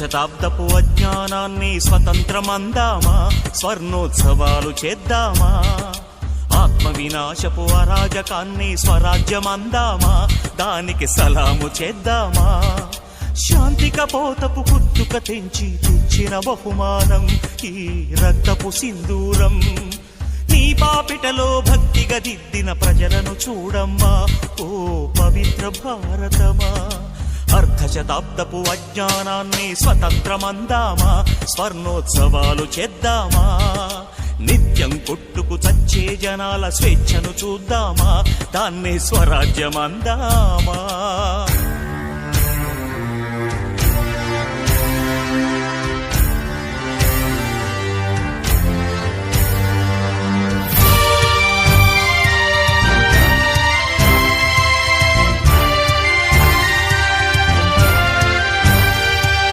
శతాబ్దపు అజ్ఞానాన్ని స్వతంత్రమందామా? స్వర్ణోత్సవాలు చేద్దామా? ఆత్మ వినాశపు అరాజకాన్ని స్వరాజ్యమందామా? దానికి సలాము చేద్దామా? శాంతిక పోతపు కుత్తుక తెంచి తెచ్చిన బహుమానం ఈ రక్తపు సింధూరం. నీ పాపిటలో భక్తిగా దిద్దిన ప్రజలను చూడమ్మా ఓ పవిత్ర భారతమా? అర్ధశతాబ్దపు అజ్ఞానాన్ని స్వతంత్రమందామా? స్వర్ణోత్సవాలు చేద్దామా? నిత్యం కొట్టుకు చచ్చే జనాల స్వేచ్ఛను చూద్దామా? దాన్ని స్వరాజ్యమందామా?